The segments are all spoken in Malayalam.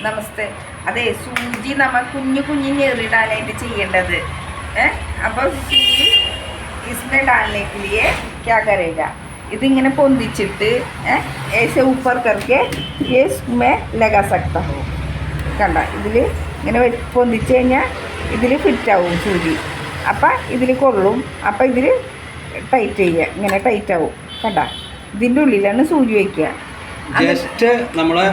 നമസ്തേ അതെ സൂചി നമ്മ കുഞ്ഞു കുഞ്ഞു ഞെറിടാനായിട്ട് ചെയ്യേണ്ടത് ഏ അപ്പോൾ സൂചി इसमें डालने के लिए क्या करेगा ഇതിങ്ങനെ പൊന്തിച്ചിട്ട് ഏ, ऐसे ऊपर करके ये इसमें लगा सकता हो കണ്ട ഇതിൽ ഇങ്ങനെ വെ- പൊന്തിച്ച് കഴിഞ്ഞാൽ ഇതിൽ ഫിറ്റാവും സൂചി അപ്പം ഇതിൽ കൊള്ളും അപ്പം ഇതിൽ ടൈറ്റ് ചെയ്യുക ഇങ്ങനെ ടൈറ്റ് ആവും കണ്ട ഇതിൻ്റെ ഉള്ളിലാണ് സൂചി വയ്ക്കുക എന്നിട്ട് ജസ്റ്റ് നമ്മള്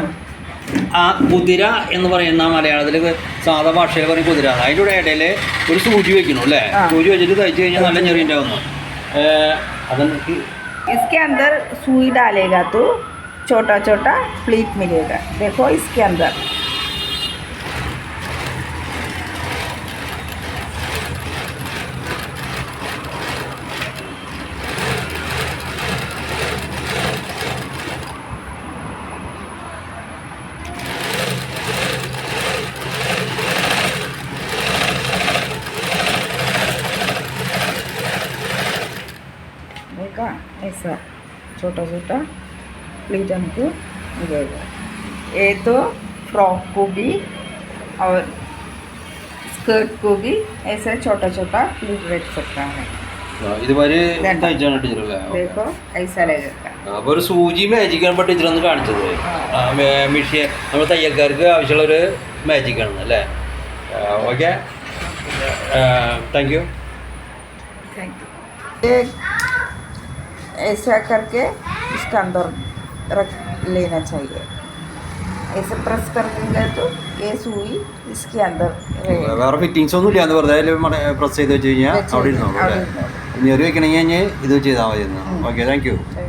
ആ കുതിര എന്ന് പറയുന്ന മലയാളത്തിൽ സാധാ ഭാഷയിൽ പറയും കുതിര അതിൻ്റെ കൂടെ ഇടയിൽ ഒരു സൂചി വെക്കണം അല്ലേ ആ. സൂചി വെച്ചിട്ട് തയ്ച്ചു കഴിഞ്ഞാൽ നല്ല ഞെറി ഉണ്ടാവുന്നു അതെനിക്ക് इसके अंदर सुई डालेगा तो छोटा छोटा प्लीट मिलेगा देखो इसके अंदर ऐसा छोटा छोटा प्लीट हमको मिलेगा ये तो फ्रॉक को भी और स्कर्ट को भी ऐसा छोटा छोटा प्लीट रख सकता है ഇതുവരെ വേണ്ട. തയ്ച്ചാണ് ടീച്ചറല്ലേ देखो ऐसा लगेगा അപ്പോൾ ഒരു സൂചി മാജിക്കാണ് ഇപ്പോൾ ടീച്ചർ ഒന്ന് കാണിച്ചത് മിഷ്യ നമ്മൾ തയ്യൽക്കാർക്ക് ആവശ്യമുള്ള ഒരു മാജിക്കാണ് അല്ലേ okay thank you thank you एक ऐसा करके इसका अंदर रख लेना चाहिए ऐसे प्रेस कर देंगे तो ये सुई इसके अंदर रहेगा വേറെ ഫിറ്റിങ്സ് ഒന്നും ഇല്ല എന്ന് വെറുതെ പ്രസ് ചെയ്ത് വെച്ച് കഴിഞ്ഞാൽ വെച്ച് അവിടെ ഇരുന്നോളൂ അവിടെ അല്ലേ ഇരുന്നോളൂ. ഇനി ഒരു വെക്കണമെങ്കിൽ ഇത് ചെയ്താൽ മതി ഓക്കെ താങ്ക് യു Thank